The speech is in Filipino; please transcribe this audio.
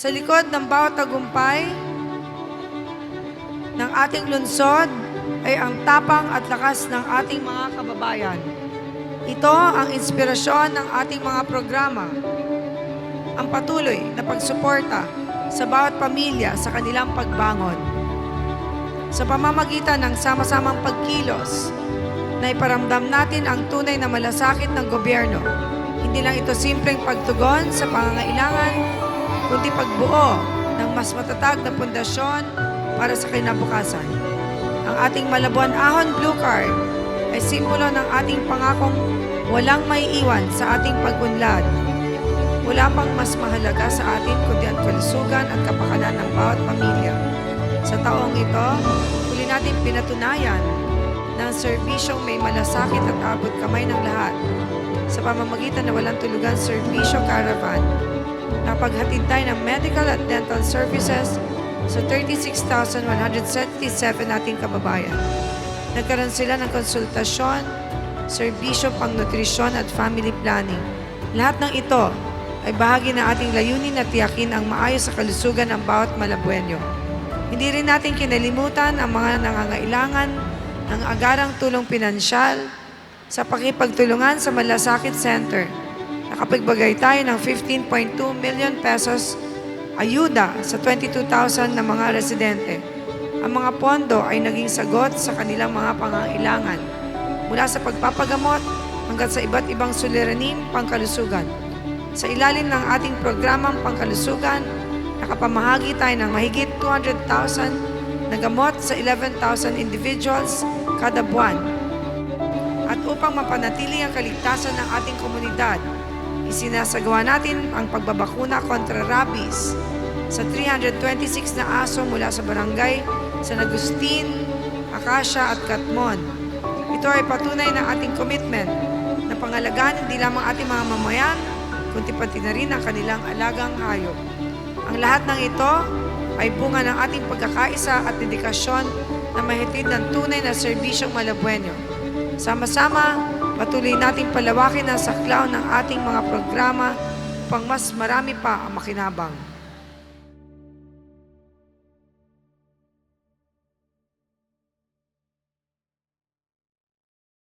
Sa likod ng bawat tagumpay ng ating lungsod ay ang tapang at lakas ng ating mga kababayan. Ito ang inspirasyon ng ating mga programa. Ang patuloy na pagsuporta sa bawat pamilya sa kanilang pagbangon. Sa pamamagitan ng sama-samang pagkilos, na iparamdam natin ang tunay na malasakit ng gobyerno. Hindi lang ito simpleng pagtugon sa pangangailangan, kundi pagbuo ng mas matatag na pundasyon para sa kinabukasan. Ang ating Malabuan Ahon Blue Card ay simbolo ng ating pangakong walang maiiwan sa ating pagunlad. Wala pang mas mahalaga sa atin kundi ang kalusugan at kapakanan ng bawat pamilya. Sa taong ito, huli natin pinatunayan ng serbisyong may malasakit at abot kamay ng lahat sa pamamagitan na walang tulugan serbisyo caravan. Napaghatid tayo ng medical at dental services sa 36,177 nating kababayan. Nagkaroon sila ng konsultasyon, serbisyo pang nutrisyon at family planning. Lahat ng ito ay bahagi ng ating layunin na tiyakin ang maayos sa kalusugan ng bawat Malabuenyo. Hindi rin natin kinalimutan ang mga nangangailangan ng agarang tulong pinansyal sa pakipagtulungan sa Malasakit Center. Nakapagbagay tayo ng 15.2 million pesos ayuda sa 22,000 na mga residente. Ang mga pondo ay naging sagot sa kanilang mga pangangailangan mula sa pagpapagamot hanggang sa iba't ibang suliraning pangkalusugan. Sa ilalim ng ating programang pangkalusugan, nakapamahagi tayo ng mahigit 200,000 na gamot sa 11,000 individuals kada buwan. At upang mapanatili ang kaligtasan ng ating komunidad, isinasagawa natin ang pagbabakuna kontra rabies sa 326 na aso mula sa barangay San Agustin, Acacia at Katmon. Ito ay patunay ng ating commitment na pangalagaan hindi lamang ating mga mamayan, kundi pati na rin ang kanilang alagang hayop. Ang lahat ng ito ay bunga ng ating pagkakaisa at dedikasyon na mahitid ng tunay na serbisyong malabuenyo. Sama-sama, patuloy nating palawakin ang saklaw ng ating mga programa upang mas marami pa ang makinabang.